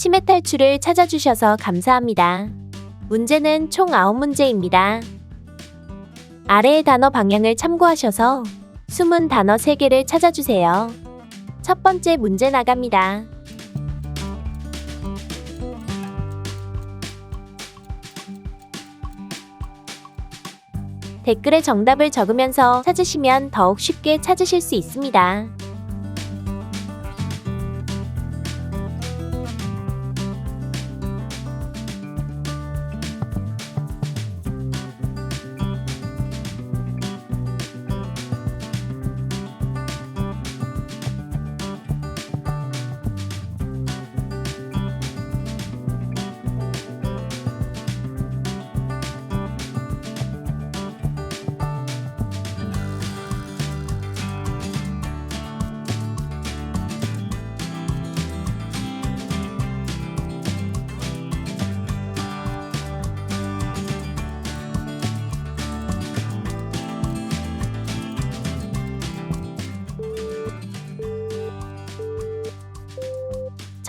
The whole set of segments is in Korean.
치매 탈출을 찾아주셔서 감사합니다. 문제는 총 9문제입니다. 아래의 단어 방향을 참고하셔서 숨은 단어 3개를 찾아주세요. 첫 번째 문제 나갑니다. 댓글에 정답을 적으면서 찾으시면 더욱 쉽게 찾으실 수 있습니다.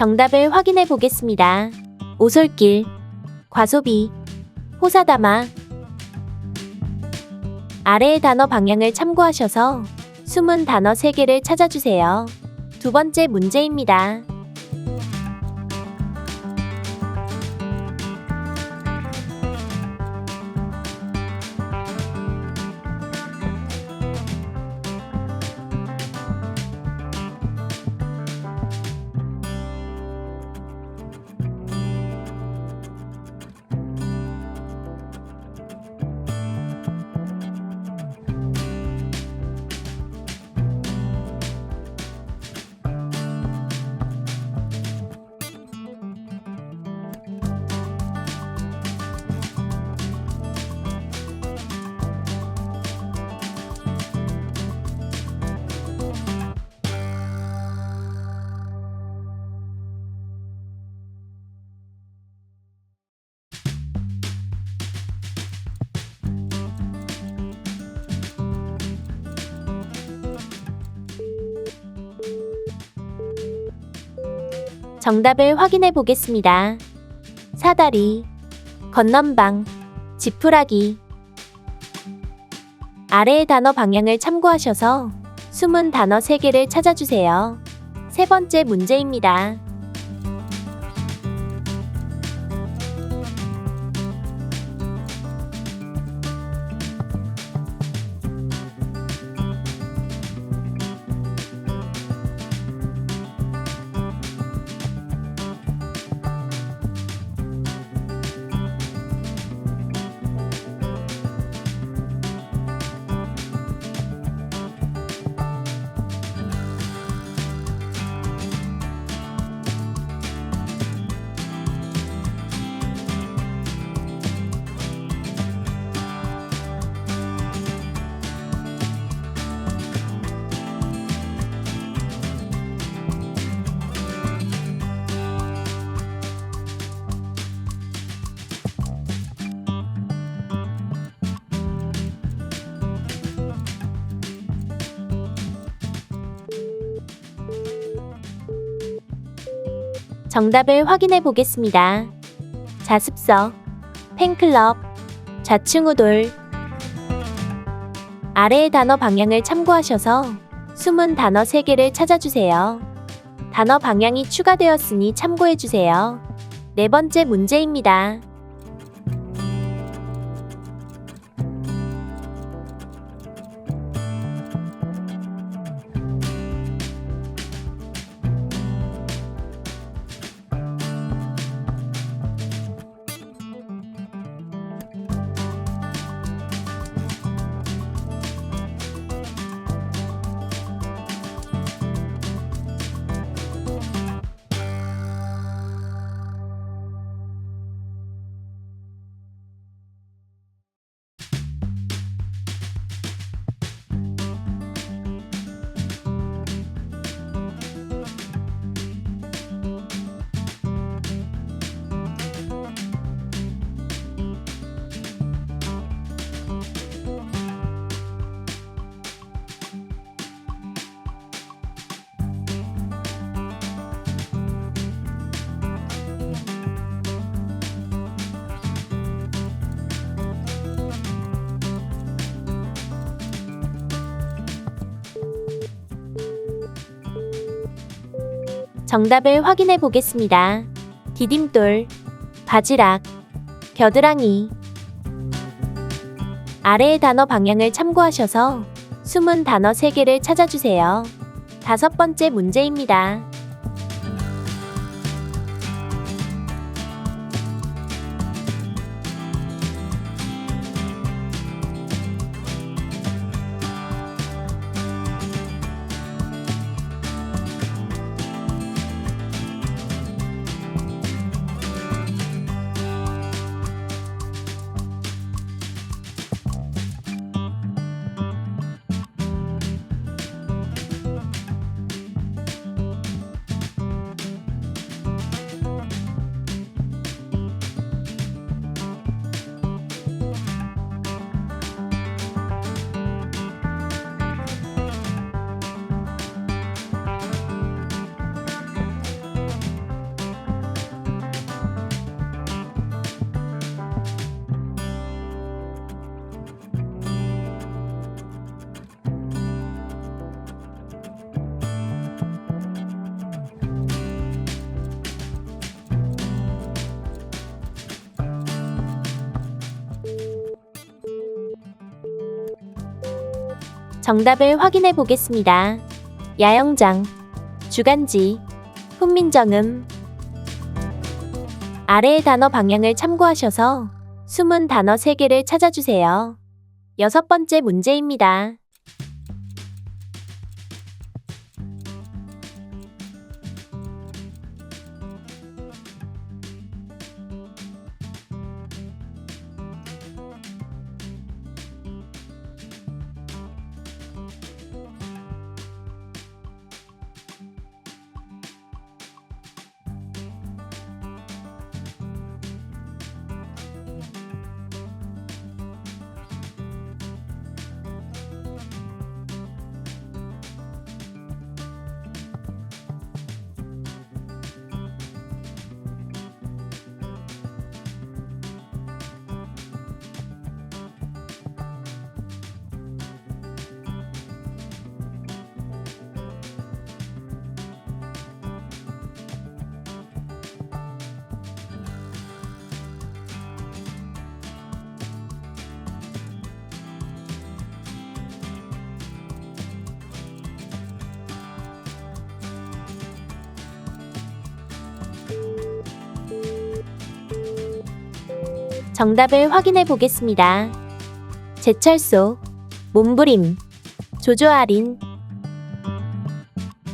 정답을 확인해 보겠습니다. 오솔길, 과소비, 호사다마. 아래의 단어 방향을 참고하셔서 숨은 단어 3개를 찾아주세요. 두 번째 문제입니다. 정답을 확인해 보겠습니다. 사다리, 건넌방, 지푸라기. 아래의 단어 방향을 참고하셔서 숨은 단어 3개를 찾아주세요. 세 번째 문제입니다. 정답을 확인해 보겠습니다. 자습서, 팬클럽, 좌충우돌. 아래의 단어 방향을 참고하셔서 숨은 단어 3개를 찾아주세요. 단어 방향이 추가되었으니 참고해주세요. 네 번째 문제입니다. 정답을 확인해 보겠습니다. 디딤돌, 바지락, 겨드랑이. 아래의 단어 방향을 참고하셔서 숨은 단어 3개를 찾아주세요. 다섯 번째 문제입니다. 정답을 확인해 보겠습니다. 야영장, 주간지, 훈민정음. 아래의 단어 방향을 참고하셔서 숨은 단어 3개를 찾아주세요. 여섯 번째 문제입니다. 정답을 확인해 보겠습니다. 제철소, 몸부림, 조조아린.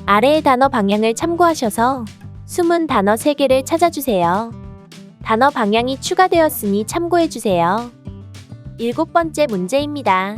아래의 단어 방향을 참고하셔서 숨은 단어 3개를 찾아주세요. 단어 방향이 추가되었으니 참고해 주세요. 일곱 번째 문제입니다.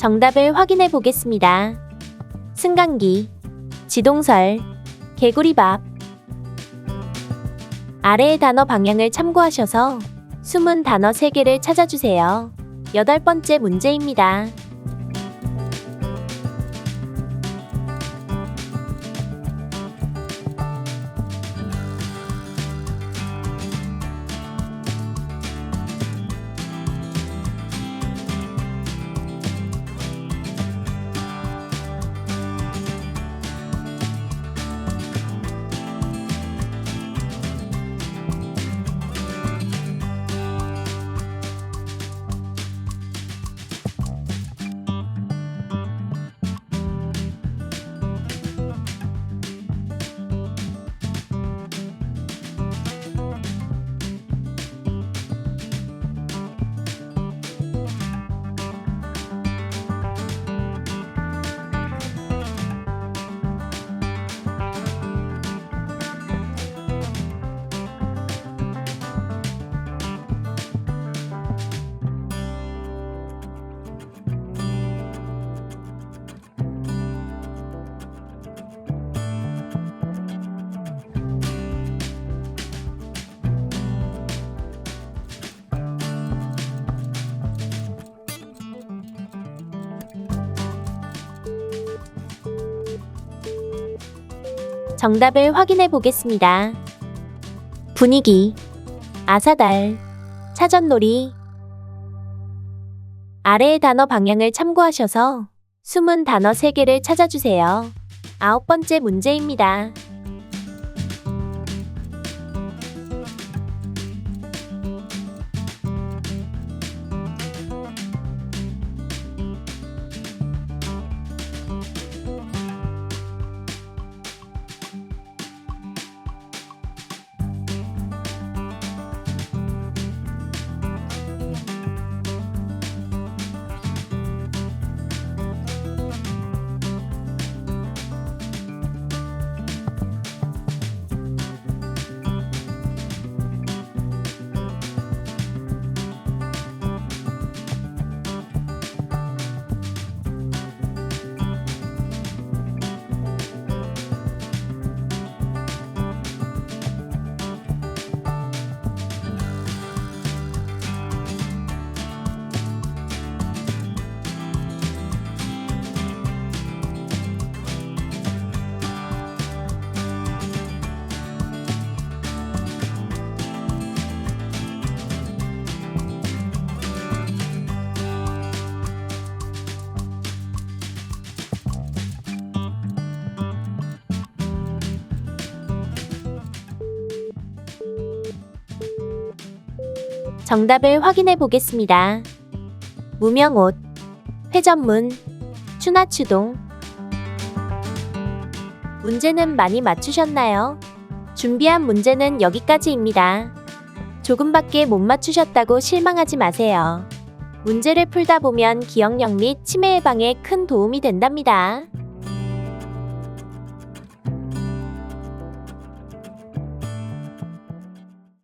정답을 확인해 보겠습니다. 승강기, 지동설, 개구리밥. 아래의 단어 방향을 참고하셔서 숨은 단어 3개를 찾아주세요. 여덟 번째 문제입니다. 정답을 확인해 보겠습니다. 분위기, 아사달, 사전놀이. 아래의 단어 방향을 참고하셔서 숨은 단어 3개를 찾아주세요. 아홉 번째 문제입니다. 정답을 확인해 보겠습니다. 무명옷, 회전문, 추나추동. 문제는 많이 맞추셨나요? 준비한 문제는 여기까지입니다. 조금밖에 못 맞추셨다고 실망하지 마세요. 문제를 풀다 보면 기억력 및 치매 예방에 큰 도움이 된답니다.